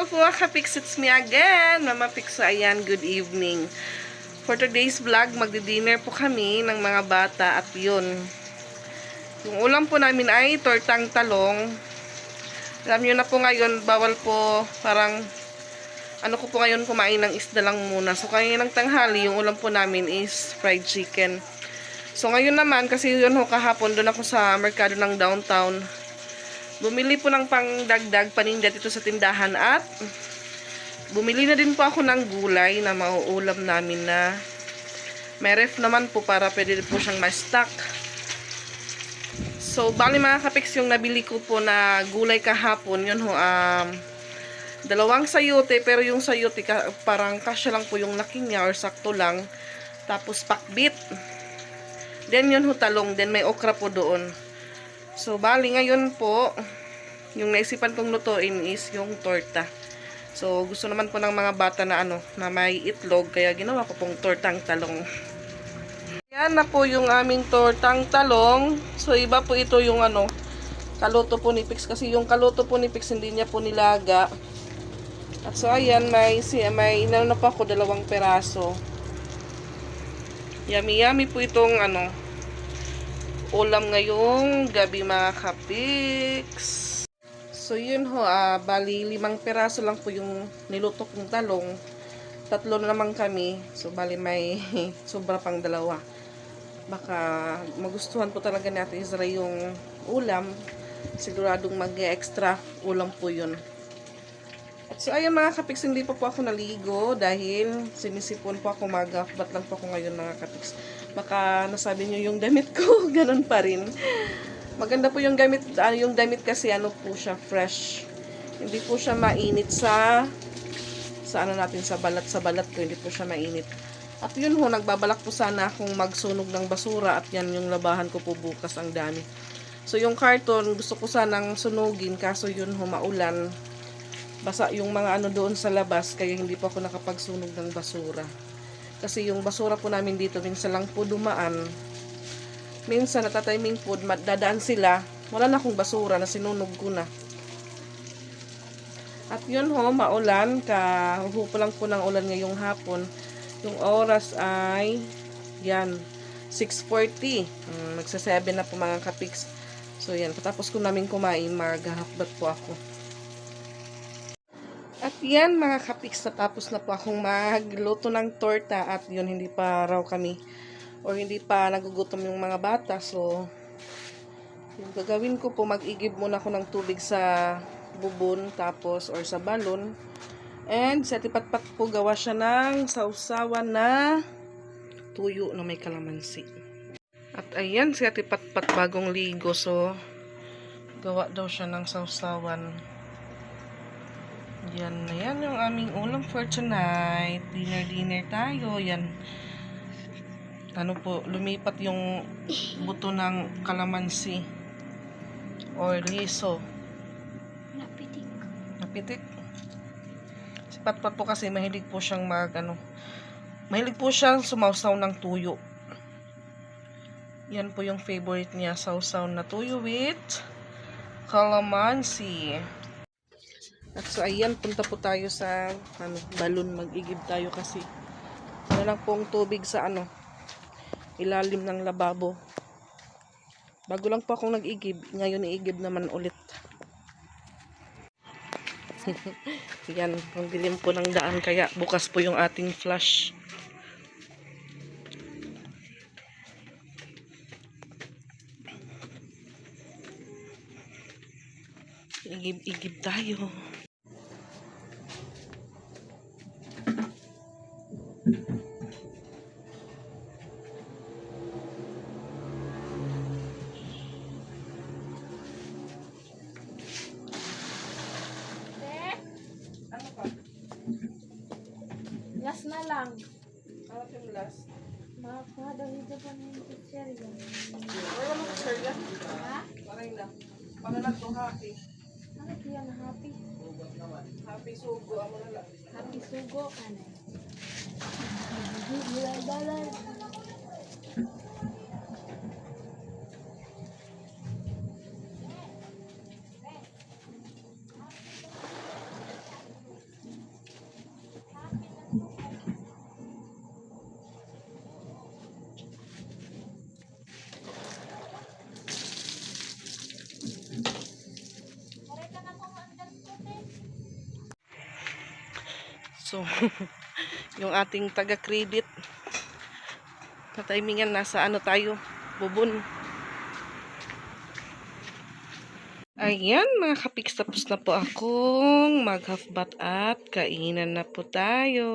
Po kapix, it's me again. Mama Pixo, ayan, good evening. For today's vlog, magdi-dinner po kami ng mga bata at yun. Yung ulam po namin ay tortang talong. Alam nyo na po ngayon, bawal po parang ano ko po ngayon kumain ng isda lang muna. So kaya ng tanghali, yung ulam po namin is fried chicken. So ngayon naman, kasi yun ho kahapon, doon ako sa merkado ng downtown. Bumili po ng pangdagdag paninda dito sa tindahan at bumili na din po ako ng gulay na mauulam namin na may ref naman po para pwede po siyang ma-stock. So, bali mga kapiks yung nabili ko po na gulay kahapon, yun ho, um, dalawang sayote, pero yung sayote ka, parang kasya lang po yung laki niya or sakto lang. Tapos pakbit. Then yun ho talong, then may okra po doon. So, bali ngayon po, yung naisipan kong lutuin is yung torta. So, gusto naman po ng mga bata na ano, na may itlog, kaya ginawa ko pong tortang talong. Yan na po yung aming tortang talong. So, iba po ito yung ano, kaluto po ni Pix. Kasi yung kaluto po ni Pix, hindi niya po nilaga. At so, ayan, may, si, may inano na po ako dalawang peraso. Yummy, yummy po itong ano, ulam ngayong gabi mga kapiks. So yun ho, ah, bali limang peraso lang po yung niluto kong talong. Tatlo na naman kami. So bali may sobra pang dalawa. Baka magustuhan po talaga natin Isra yung ulam. Siguradong mag-extra ulam po yun. So ayun mga kapiks, hindi pa po ako naligo dahil sinisipon po ako maga. Ba't lang po ako ngayon mga kapiks? Baka nasabi nyo yung damit ko, ganun pa rin. Maganda po yung gamit, ano, yung damit kasi ano po siya, fresh. Hindi po siya mainit sa sa ano natin sa balat sa balat ko, hindi po siya mainit. At yun ho, nagbabalak po sana akong magsunog ng basura at yan yung labahan ko po bukas ang dami. So yung karton, gusto ko sanang sunugin kaso yun ho, maulan. Basa yung mga ano doon sa labas kaya hindi po ako nakapagsunog ng basura. Kasi yung basura po namin dito, minsan lang po dumaan. Minsan natatiming po, dadaan sila. Wala na akong basura na sinunog ko na. At yun ho, maulan. Kahupo lang po ng ulan ngayong hapon. Yung oras ay, yan, 6.40. Um, Magsa-7 na po mga kapiks. So yan, patapos ko namin kumain, maghahakbat po ako. At yan mga kapiks, natapos na po akong magluto ng torta at yun, hindi pa raw kami or hindi pa nagugutom yung mga bata. So, yung gagawin ko po, mag-igib muna ako ng tubig sa bubon tapos or sa balon. And sa tipatpat po gawa siya ng sausawan na tuyo na may kalamansi. At ayan, si Ate Patpat bagong ligo. So, gawa daw siya ng sausawan. Yan na yan yung aming ulam for tonight. Dinner-dinner tayo. Yan. Ano po, lumipat yung buto ng kalamansi. Or liso. Napitik. Napitik. Si Patpat po kasi mahilig po siyang mag ano. Mahilig po siyang sumausaw ng tuyo. Yan po yung favorite niya. Sausaw na tuyo with calamansi. At so ayan, punta po tayo sa ano, balon. Mag-igib tayo kasi wala lang pong tubig sa ano ilalim ng lababo. Bago lang po akong nag-igib, ngayon iigib naman ulit. Yan, ang dilim po ng daan kaya bukas po yung ating flash. Igib-igib tayo. Ha? Paray na. Para lang to happy. Po yan? Happy? Happy sugo. Na lang. Happy sugo ka na. Dalan. So, yung ating taga-credit na timingan nasa ano tayo, bubon. Ayan mga kapiks, tapos na po akong mag half bath at kainan na po tayo.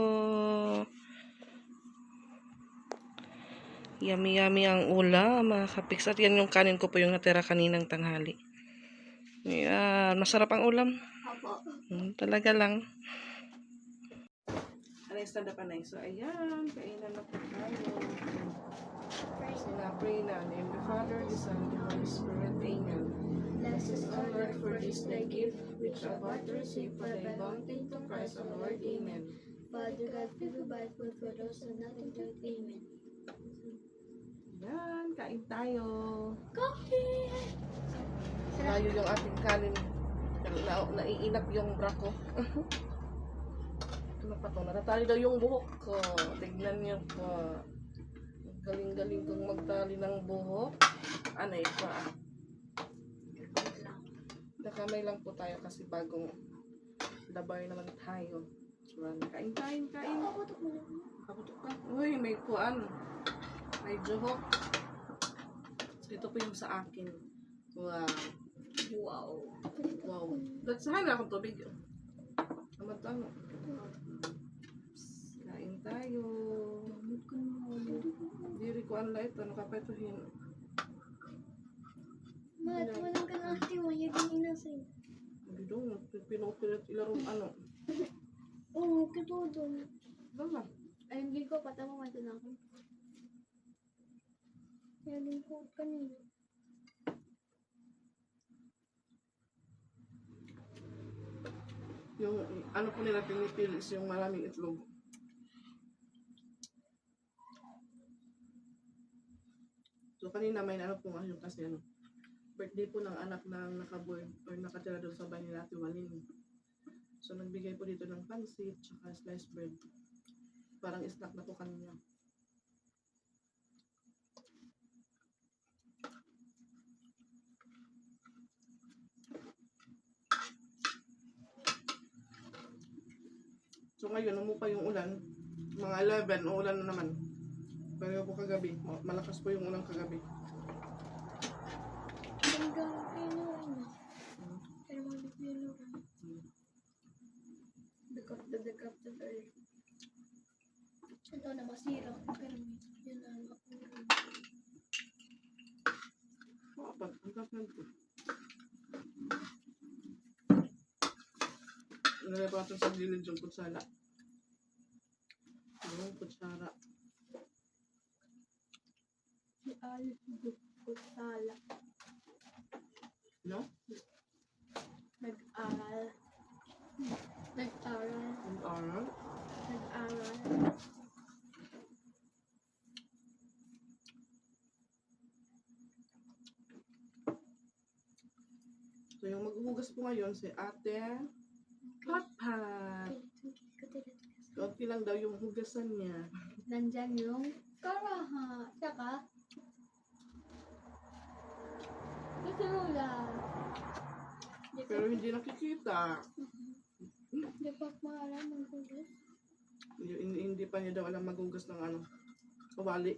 Yummy yummy ang ulam mga kapiks. At yan yung kanin ko po yung natira kaninang tanghali. Ayan, masarap ang ulam. Opo. Hmm, talaga lang. Ano yung stand up anay? So, ayan, kainan na po tayo. Sinapray na, name the Father, the Son, the Holy Spirit. Amen. Bless us, O Lord, for this thy gift, which thou art received for thy bounty to Christ our Lord. Amen. Father God, we provide food for those who nothing to. Amen. Yan, kain tayo. Coffee! Layo yung ating kanin. Na, naiinap yung bra ano to? Natatali daw yung buhok ko. Tignan niyo po. Galing-galing kong magtali ng buhok. Anay pa. Nakamay lang po tayo kasi bagong labay naman tayo. So, kain, kain, kain. Paputok mo. Kaputok ka. Uy, may kuan. May juhok. Ito po yung sa akin. Wow. Wow. Wow. That's sana akong tubig. Amat ano. Kain tayo. Diri ko ang light. Ano ka pa ito hin? Mat, walang ka na ate mo. Yung inasay. Hindi dong. Pinupilit ilarong ano. Oo, kito doon. Dala. Ay, hindi ko. Patama man din ako. Kaya din ko kanina. Yung ano po nila pinipili is yung maraming itlog. So kanina may ano po nga yung kasi ano, birthday po ng anak ng nakaborn or nakatira doon sa bahay nila Ate Walin. So nagbigay po dito ng pansit tsaka sliced bread. Parang snack na po kanina. So ngayon, umupa yung ulan. Mga 11, uulan na naman. Pero po kagabi, ma- malakas po yung ulan kagabi. Hanggang pinuin na. Pero mga pinuin. Dekap na dekap na tayo. Ito na masira. Pero may yun na makuha. Apat, ang kaplan ko. Nalagay pa natin sa gilid yung kutsara. Yung kutsara. Si Alif Kusala. No? Nag-aral. Nag-aral. Ang aral. Nag-aral. So yung maghuhugas po ngayon si ate Patpat. Kaunti lang daw yung hugasan niya. Nandyan yung karaha. Tsaka, lula. Pero hindi nakikita. Di pa maalam. Hindi, hindi, hindi pa niya daw alam maghugas ng ano. Kawali.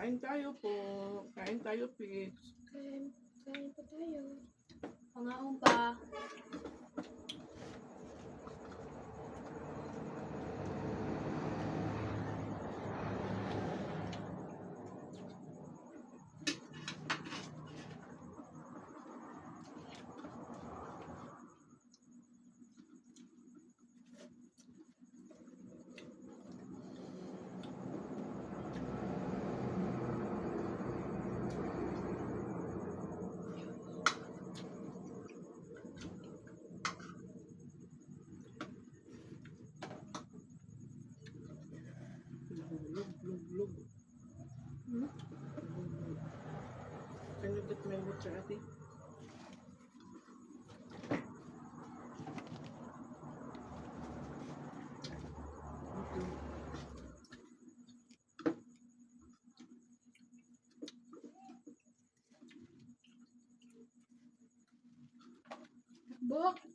Kain tayo po. Kain tayo, pigs. Kain, kain pa tayo. Pangaon pa. Tulog. Hmm? Can you get my water, ate? book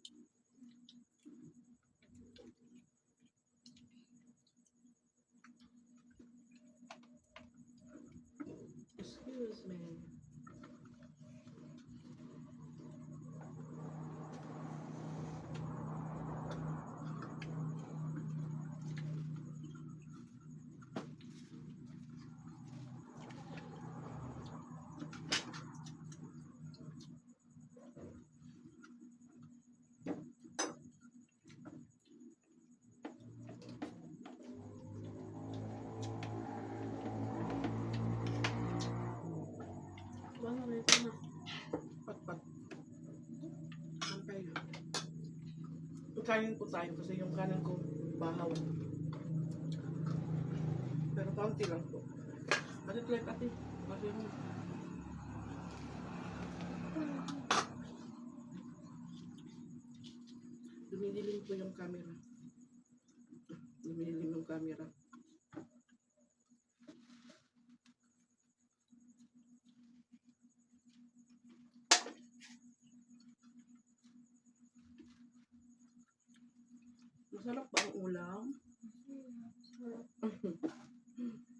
you. Wala na. Pat-pat. Kampay na. Kanin po tayo kasi yung kanan ko bahaw. Pero kaunti lang po. Bakit like ate? Bakit mo? Dumidilim po yung camera. Dumidilim yung camera. Masarap ba ang ulam?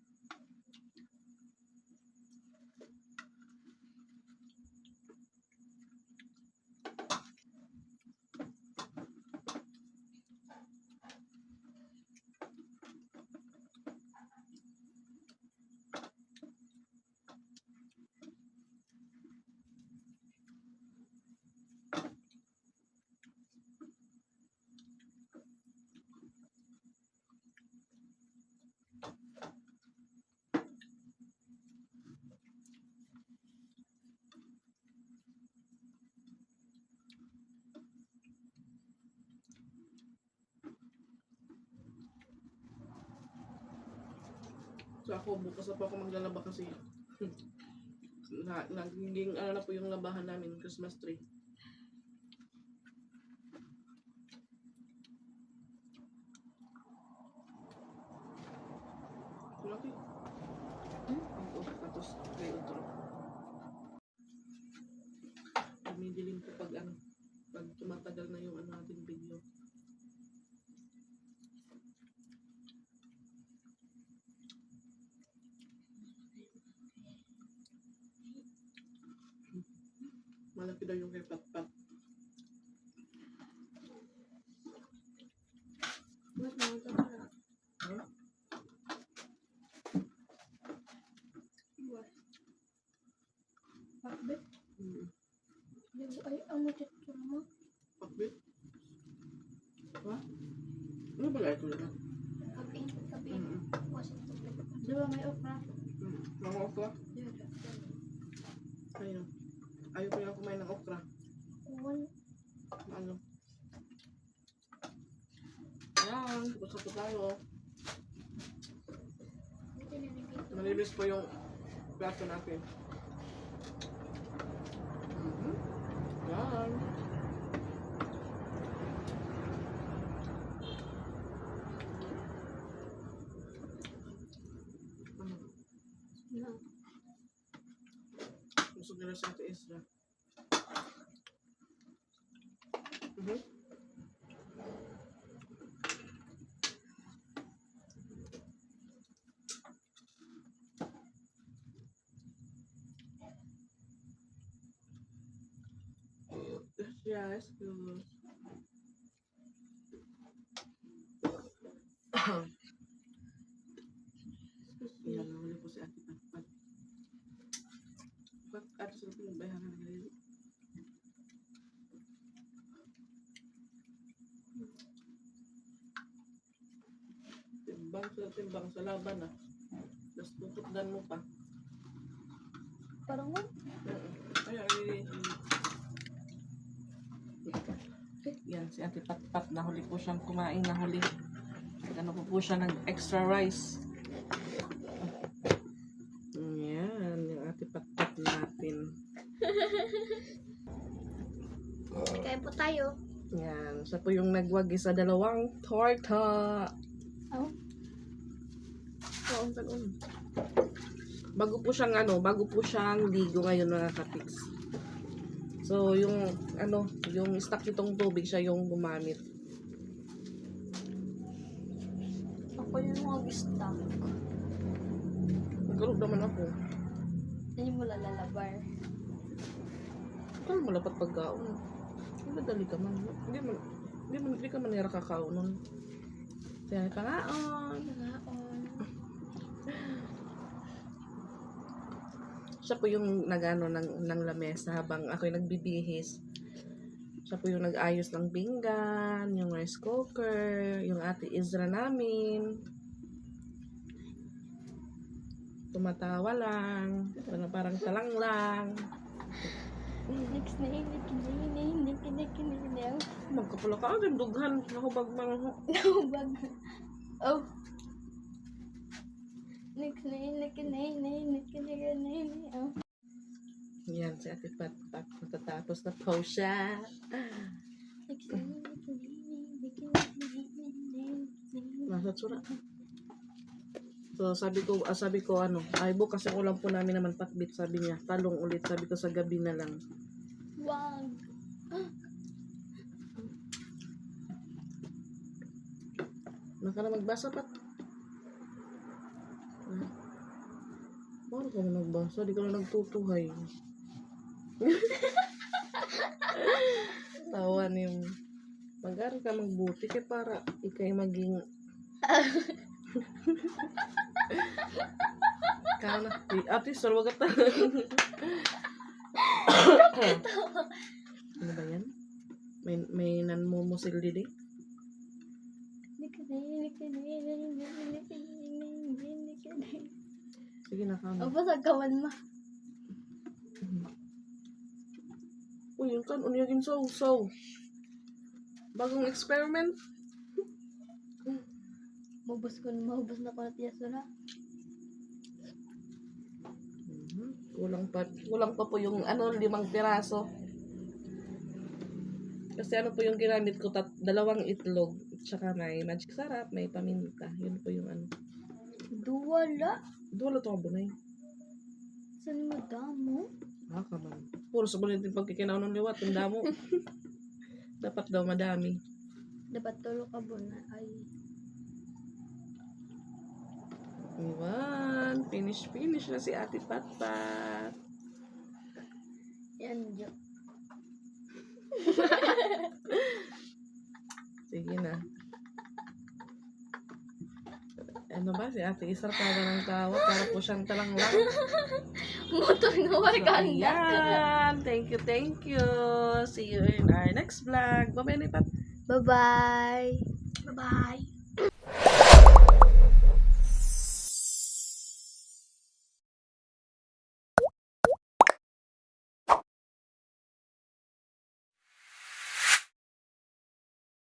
So ako, bukas na po ako maglalaba kasi na, naging ano na po yung labahan namin, Christmas tree. Laki. Hmm? Ito, tapos kay otro. Dumidilim po pag ano, pag tumatagal na yung ano natin video. Malaki daw yung kay Patpat. Mas mahal ka pala. Huh? Buwan. Pakbet. Mm. Di ba ay amo tito mo? Pakbit. Ha? Ano ba ito na? Kape. Kape. Mm. Tubig. Di ba may okra? Mm. Mga okra? Yun. Ayun. Ayaw ko lang kumain ng okra. Kuwan. Ano? Yan. Gusto po tayo. Manibis po yung plato natin. Mhm. Yan. Ano? Na. Gusto nila sa Ate Ezra. Mhm. Yes, good. Yan, nahuli po si Ate Patpat. Ba't ate sa pinagbayaran na ngayon? Timbang sa timbang sa laban ah. Tapos tutupdan mo pa. Parang mo. Ay, ay, ay. Yan, si Ate Patpat, nahuli po siyang kumain, nahuli. Ano po po siya ng extra rice. Yan, yung Ate Patpat natin. Kaya po tayo. Yan, siya po yung nagwagi sa dalawang torta. Oh. Oo, tagon. Bago po siyang ano, bago po siyang ligo ngayon mga katiks. So, yung, ano, yung stock nitong tubig, siya yung gumamit. Ako yung mga stock. Nagkaroon naman ako. Hindi mo lalalabar. Kaya malapat pagkaon. Madali ka man. Hindi man, hindi man, hindi ka man nira kakao nun. Kaya pangaon. Nagaon. Siya po yung nagano ng, ng lamesa habang ako'y nagbibihis. Siya po yung nag-ayos ng pinggan, yung rice cooker, yung ate Izra namin. Tumatawa lang. Parang, parang talang lang. Next na next na next na next na yun. Magkapula ka agad, dughan. Nakubag man ako. Nahubag. Oh. Next na next na next na next na. Oh. Yan, si ate Pat Pat. Matatapos na po siya. Next na yun, next na yun, next na yun, next na yun, next na yun. Nasa tsura. So, sabi ko, ah, sabi ko, ano, ay bukas yung ulam po namin naman patbit, sabi niya, talong ulit, sabi ko sa gabi na lang. Wag. Naka na magbasa pat. Ah. Paano ka na nagbasa? Di ka na nagtutuhay. Tawan yung mag-aral ka magbuti kaya para ikay maging Kana. Di, ate, sir, wag ka Ano ba yan? May, may nanmumusil didi? Next na yun, next na yun, next na yun, next na yun, next na yun. Sige na, kama. Apa sa kawan mo? Uy, yung kan, unyagin sa usaw. Bagong experiment. Mabos ko, mabos na ko na tiya sura. Mhm. Kulang pa, kulang pa po yung ano, limang piraso. Kasi ano po yung ginamit ko, tat, dalawang itlog, tsaka may magic sarap, may paminta. Yun po yung ano. Duwala. Duwala to bunay. Saan mo damo? Ah, kaman. Puro sa bulit yung pagkikinaw ng liwat, ang damo. Dapat daw madami. Dapat tulo ka ba na ay Iwan, finish, finish na si Ate Patpat. yan jo. Sige na. Ano ba, si Ate Isar tawa ng tawa, para po siyang talang lang. Motor na So, warganda. ayan. Thank you, thank you. See you in our next vlog. Bye-bye, Pat. Bye-bye. Bye-bye.